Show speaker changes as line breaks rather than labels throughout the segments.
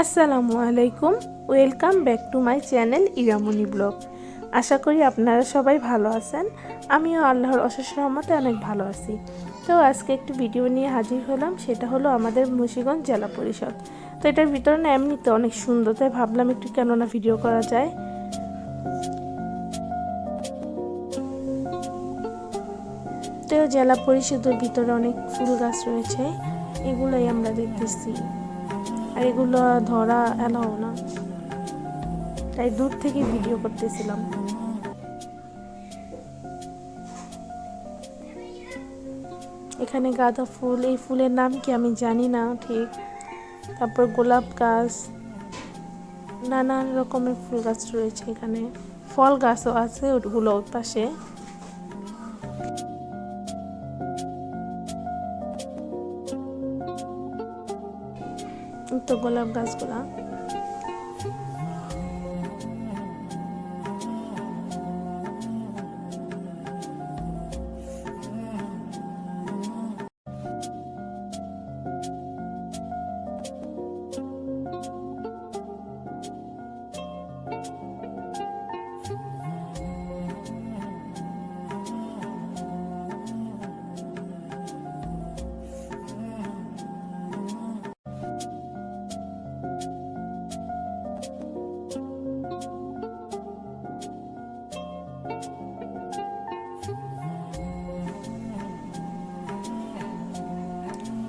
আসসালামু আলাইকুম। Welcome back to my channel Iramoni blog আশা করি আপনারা সবাই ভালো আছেন। আমিও আল্লাহর অশেষ রহমতে অনেক ভালো আছি। তো আজকে একটি ভিডিও নিয়ে হাজির হলাম, সেটা হলো আমাদের মুন্সিগঞ্জ জেলা পরিষদ। তো এটার ভিতরে না এমনিতে অনেক সুন্দর, তাই ভাবলাম একটু কেননা ভিডিও করা যায়। তো জেলা পরিষদের ভিতরে অনেক ফুল গাছ রয়েছে, এগুলোই আমরা দেখতেছি। আর এগুলো ধরা এলাও না, তাই দূর থেকে ভিডিও করতেছিলাম। এখানে গাঁদা ফুল, এই ফুলের নাম কি আমি জানি না ঠিক। তারপর গোলাপ গাছ, নানান রকমের ফুল গাছ রয়েছে এখানে। ফল গাছও আছে ওগুলো পাশে। তো গোলাপ গাছগুলা।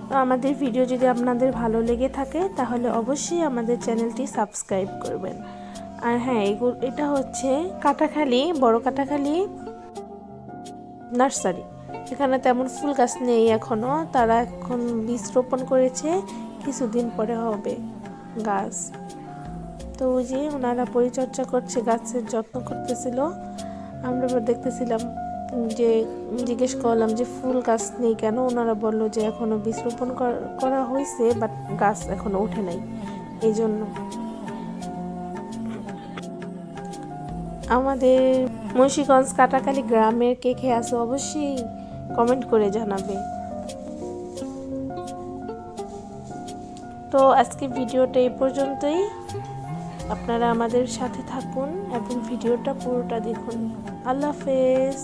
তো আমাদের ভিডিও যদি আপনাদের ভালো লেগে থাকে, তাহলে অবশ্যই আমাদের চ্যানেলটি সাবস্ক্রাইব করবেন। আর হ্যাঁ এগুলো এটা হচ্ছে কাটাখালি, বড় কাটাখালি নার্সারি। এখানে তেমন ফুল গাছ নেই এখনও তারা এখন বীজ রোপণ করেছে, কিছুদিন পরে হবে গাছ। তো ওই যে ওনারা পরিচর্যা করছে, গাছের যত্ন করতেছিল, আমরা দেখতেছিলাম। যে জিজ্ঞেস করলাম যে ফুল গাছ নেই কেন? ওনারা বলল যে এখনও বীজ রোপণ করা হয়েছে বাট গাছ এখনও ওঠে নাই। এই জন্য আমাদের মুন্সীগঞ্জ কাটাকালি গ্রামের কে খেয়ে আসো অবশ্যই কমেন্ট করে জানাবে। তো আজকে ভিডিওটা এই পর্যন্তই। আপনারা আমাদের সাথে থাকুন এবং ভিডিওটা পুরোটা দেখুন। আল্লাহ হাফেজ।